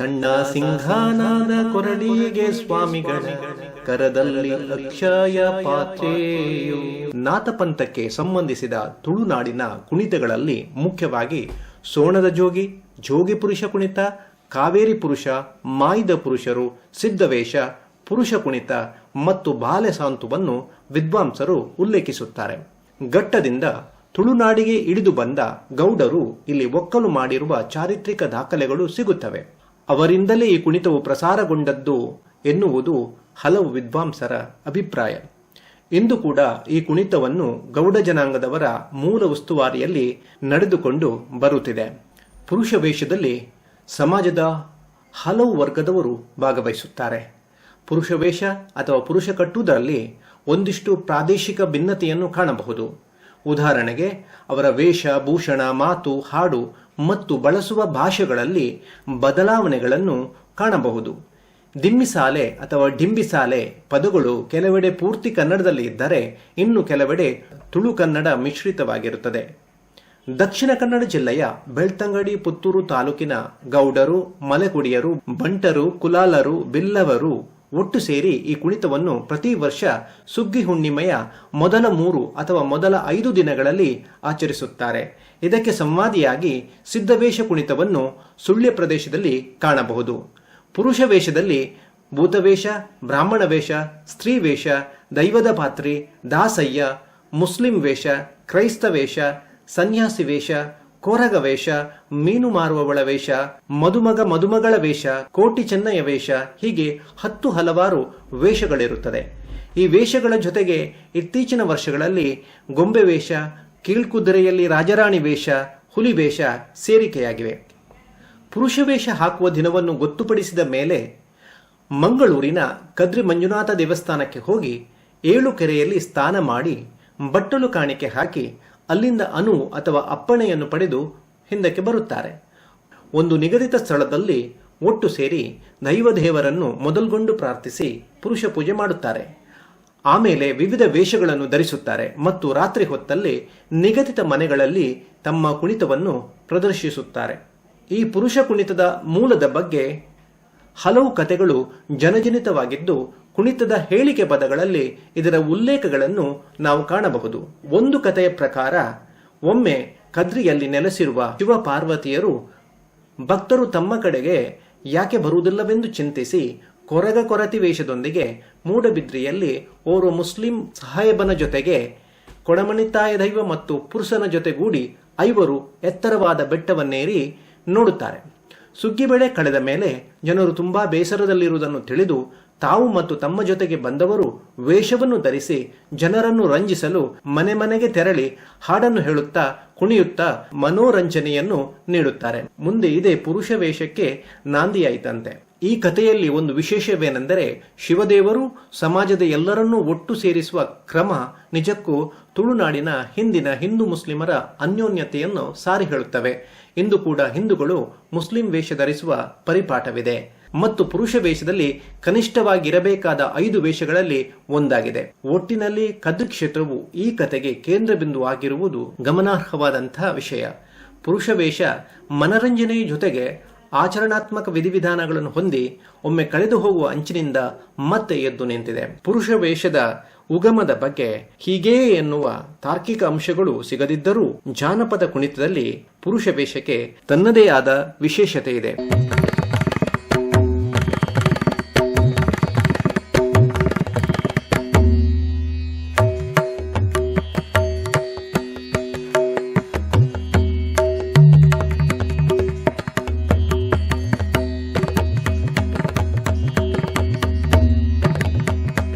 ಸಣ್ಣ ಸಿಂಹಾನಾದ ಕೊರಡಿಗೆ ಸ್ವಾಮಿಗಳ ಕರದಲ್ಲಿ ಅಕ್ಷಯ ಪಾತ್ರೆಯು. ನಾಥಪಂಥಕ್ಕೆ ಸಂಬಂಧಿಸಿದ ತುಳುನಾಡಿನ ಕುಣಿತಗಳಲ್ಲಿ ಮುಖ್ಯವಾಗಿ ಸೋಣದ ಜೋಗಿ ಜೋಗಿ ಪುರುಷ ಕುಣಿತ, ಕಾವೇರಿ ಪುರುಷ, ಮಾಯ್ದ ಪುರುಷರು, ಸಿದ್ಧವೇಷ, ಪುರುಷ ಕುಣಿತ ಮತ್ತು ಬಾಲೆ ಸಾಂತುವನ್ನು ವಿದ್ವಾಂಸರು ಉಲ್ಲೇಖಿಸುತ್ತಾರೆ. ಘಟ್ಟದಿಂದ ತುಳುನಾಡಿಗೆ ಇಳಿದು ಬಂದ ಗೌಡರು ಇಲ್ಲಿ ಒಕ್ಕಲು ಮಾಡಿರುವ ಚಾರಿತ್ರಿಕ ದಾಖಲೆಗಳು ಸಿಗುತ್ತವೆ. ಅವರಿಂದಲೇ ಈ ಕುಣಿತವು ಪ್ರಸಾರಗೊಂಡದ್ದು ಎನ್ನುವುದು ಹಲವು ವಿದ್ವಾಂಸರ ಅಭಿಪ್ರಾಯ. ಇಂದು ಕೂಡ ಈ ಕುಣಿತವನ್ನು ಗೌಡ ಜನಾಂಗದವರ ಮೂಲ ಉಸ್ತುವಾರಿಯಲ್ಲಿ ನಡೆದುಕೊಂಡು ಬರುತ್ತಿದೆ. ಪುರುಷ ವೇಷದಲ್ಲಿ ಸಮಾಜದ ಹಲವು ವರ್ಗದವರು ಭಾಗವಹಿಸುತ್ತಾರೆ. ಪುರುಷ ವೇಷ ಅಥವಾ ಪುರುಷ ಕಟ್ಟುವುದರಲ್ಲಿ ಒಂದಿಷ್ಟು ಪ್ರಾದೇಶಿಕ ಭಿನ್ನತೆಯನ್ನು ಕಾಣಬಹುದು. ಉದಾಹರಣೆಗೆ ಅವರ ವೇಷ, ಭೂಷಣ, ಮಾತು, ಹಾಡು ಮತ್ತು ಬಳಸುವ ಭಾಷೆಗಳಲ್ಲಿ ಬದಲಾವಣೆಗಳನ್ನು ಕಾಣಬಹುದು. ದಿಮ್ಮಿಸಾಲೆ ಅಥವಾ ಡಿಂಬಿಸಾಲೆ ಪದಗಳು ಕೆಲವೆಡೆ ಪೂರ್ತಿ ಕನ್ನಡದಲ್ಲಿ ಇದ್ದರೆ ಇನ್ನು ಕೆಲವೆಡೆ ತುಳು ಕನ್ನಡ ಮಿಶ್ರಿತವಾಗಿರುತ್ತದೆ. ದಕ್ಷಿಣ ಕನ್ನಡ ಜಿಲ್ಲೆಯ ಬೆಳ್ತಂಗಡಿ ಪುತ್ತೂರು ತಾಲೂಕಿನ ಗೌಡರು, ಮಲೆಕುಡಿಯರು, ಬಂಟರು, ಕುಲಾಲರು, ಬಿಲ್ಲವರು ಒಟ್ಟು ಸೇರಿ ಈ ಕುಣಿತವನ್ನು ಪ್ರತಿ ವರ್ಷ ಸುಗ್ಗಿ ಹುಣ್ಣಿಮೆಯ ಮೊದಲ ಮೂರು ಅಥವಾ ಮೊದಲ ಐದು ದಿನಗಳಲ್ಲಿ ಆಚರಿಸುತ್ತಾರೆ. ಇದಕ್ಕೆ ಸಂವಾದಿಯಾಗಿ ಸಿದ್ಧವೇಷ ಕುಣಿತವನ್ನು ಸುಳ್ಯ ಪ್ರದೇಶದಲ್ಲಿ ಕಾಣಬಹುದು. ಪುರುಷ ವೇಷದಲ್ಲಿ ಭೂತವೇಷ, ಬ್ರಾಹ್ಮಣ ವೇಷ, ಸ್ತ್ರೀ ವೇಷ, ದೈವದ ಪಾತ್ರಿ, ದಾಸಯ್ಯ, ಮುಸ್ಲಿಂ ವೇಷ, ಕ್ರೈಸ್ತ ವೇಷ, ಸನ್ಯಾಸಿ ವೇಷ ಕೊರಗ ವೇಷ, ಮೀನು ಮಾರುವವಳ ವೇಷ, ಮದುಮಗ ಮದುಮಗಳ ವೇಷ, ಕೋಟಿ ಚೆನ್ನಯ ವೇಷ, ಹೀಗೆ ಹತ್ತು ಹಲವಾರು ವೇಷಗಳಿರುತ್ತದೆ. ಈ ವೇಷಗಳ ಜೊತೆಗೆ ಇತ್ತೀಚಿನ ವರ್ಷಗಳಲ್ಲಿ ಗೊಂಬೆ ವೇಷ, ಕೀಳ್ಕುದುರೆಯಲ್ಲಿ ರಾಜರಾಣಿ ವೇಷ, ಹುಲಿ ವೇಷ ಸೇರಿಕೆಯಾಗಿವೆ. ಪುರುಷ ವೇಷ ಹಾಕುವ ದಿನವನ್ನು ಗೊತ್ತುಪಡಿಸಿದ ಮೇಲೆ ಮಂಗಳೂರಿನ ಕದ್ರಿ ಮಂಜುನಾಥ ದೇವಸ್ಥಾನಕ್ಕೆ ಹೋಗಿ ಏಳು ಕೆರೆಯಲ್ಲಿ ಸ್ನಾನ ಮಾಡಿ ಬಟ್ಟಲು ಕಾಣಿಕೆ ಹಾಕಿ ಅಲ್ಲಿಂದ ಅನು ಅಥವಾ ಅಪ್ಪಣೆಯನ್ನು ಪಡೆದು ಹಿಂದಕ್ಕೆ ಬರುತ್ತಾರೆ. ಒಂದು ನಿಗದಿತ ಸ್ಥಳದಲ್ಲಿ ಒಟ್ಟು ಸೇರಿ ದೈವದೇವರನ್ನು ಮೊದಲ್ಗೊಂಡು ಪ್ರಾರ್ಥಿಸಿ ಪುರುಷ ಪೂಜೆ ಮಾಡುತ್ತಾರೆ. ಆಮೇಲೆ ವಿವಿಧ ವೇಷಗಳನ್ನು ಧರಿಸುತ್ತಾರೆ ಮತ್ತು ರಾತ್ರಿ ಹೊತ್ತಲ್ಲಿ ನಿಗದಿತ ಮನೆಗಳಲ್ಲಿ ತಮ್ಮ ಕುಣಿತವನ್ನು ಪ್ರದರ್ಶಿಸುತ್ತಾರೆ. ಈ ಪುರುಷ ಕುಣಿತದ ಮೂಲದ ಬಗ್ಗೆ ಹಲವು ಕಥೆಗಳು ಜನಜನಿತವಾಗಿದ್ದು ಕುಣಿತದ ಹೇಳಿಕೆ ಪದಗಳಲ್ಲಿ ಇದರ ಉಲ್ಲೇಖಗಳನ್ನು ನಾವು ಕಾಣಬಹುದು. ಒಂದು ಕತೆಯ ಪ್ರಕಾರ, ಒಮ್ಮೆ ಕದ್ರಿಯಲ್ಲಿ ನೆಲೆಸಿರುವ ಶಿವ ಪಾರ್ವತಿಯರು ಭಕ್ತರು ತಮ್ಮ ಕಡೆಗೆ ಯಾಕೆ ಬರುವುದಿಲ್ಲವೆಂದು ಚಿಂತಿಸಿ ಕೊರಗ ಕೊರತಿ ವೇಷದೊಂದಿಗೆ ಮೂಡಬಿದ್ರಿಯಲ್ಲಿ ಓರ್ವ ಮುಸ್ಲಿಂ ಸಾಹೇಬನ ಜೊತೆಗೆ ಕೊಡಮಣಿತಾಯ ದೈವ ಮತ್ತು ಪುರುಷನ ಜೊತೆಗೂಡಿ ಐವರು ಎತ್ತರವಾದ ಬೆಟ್ಟವನ್ನೇರಿ ನೋಡುತ್ತಾರೆ. ಸುಗ್ಗಿ ಬೆಳೆ ಕಳೆದ ಮೇಲೆ ಜನರು ತುಂಬಾ ಬೇಸರದಲ್ಲಿರುವುದನ್ನು ತಿಳಿದು ತಾವು ಮತ್ತು ತಮ್ಮ ಜೊತೆಗೆ ಬಂದವರು ವೇಷವನ್ನು ಧರಿಸಿ ಜನರನ್ನು ರಂಜಿಸಲು ಮನೆ ಮನೆಗೆ ತೆರಳಿ ಹಾಡನ್ನು ಹೇಳುತ್ತಾ ಕುಣಿಯುತ್ತಾ ಮನೋರಂಜನೆಯನ್ನು ನೀಡುತ್ತಾರೆ. ಮುಂದೆ ಇದೇ ಪುರುಷ ವೇಷಕ್ಕೆ ನಾಂದಿಯಾಯಿತಂತೆ. ಈ ಕಥೆಯಲ್ಲಿ ಒಂದು ವಿಶೇಷವೇನೆಂದರೆ ಶಿವದೇವರು ಸಮಾಜದ ಎಲ್ಲರನ್ನೂ ಒಟ್ಟು ಸೇರಿಸುವ ಕ್ರಮ ನಿಜಕ್ಕೂ ತುಳುನಾಡಿನ ಹಿಂದಿನ ಹಿಂದೂ ಮುಸ್ಲಿಮರ ಅನ್ಯೋನ್ಯತೆಯನ್ನು ಸಾರಿ ಹೇಳುತ್ತವೆ. ಇಂದು ಕೂಡ ಹಿಂದೂಗಳು ಮುಸ್ಲಿಂ ವೇಷ ಧರಿಸುವ ಪರಿಪಾಠವಿದೆ. ಮತ್ತು ಪುರುಷ ವೇಷದಲ್ಲಿ ಕನಿಷ್ಠವಾಗಿರಬೇಕಾದ ಐದು ವೇಷಗಳಲ್ಲಿ ಒಂದಾಗಿದೆ. ಒಟ್ಟಿನಲ್ಲಿ ಕದ್ದು ಕ್ಷೇತ್ರವು ಈ ಕಥೆಗೆ ಕೇಂದ್ರ ಬಿಂದು ಆಗಿರುವುದು ಗಮನಾರ್ಹವಾದಂತಹ ವಿಷಯ. ಪುರುಷ ವೇಷ ಮನರಂಜನೆಯ ಜೊತೆಗೆ ಆಚರಣಾತ್ಮಕ ವಿಧಿವಿಧಾನಗಳನ್ನು ಹೊಂದಿ ಒಮ್ಮೆ ಕಳೆದು ಹೋಗುವ ಅಂಚಿನಿಂದ ಮತ್ತೆ ಎದ್ದು ನಿಂತಿದೆ. ಪುರುಷ ವೇಷದ ಉಗಮದ ಬಗ್ಗೆ ಹೀಗೇ ಎನ್ನುವ ತಾರ್ಕಿಕ ಅಂಶಗಳು ಸಿಗದಿದ್ದರೂ ಜಾನಪದ ಕುಣಿತದಲ್ಲಿ ಪುರುಷ ವೇಷಕ್ಕೆ ತನ್ನದೇ ಆದ ವಿಶೇಷತೆ ಇದೆ.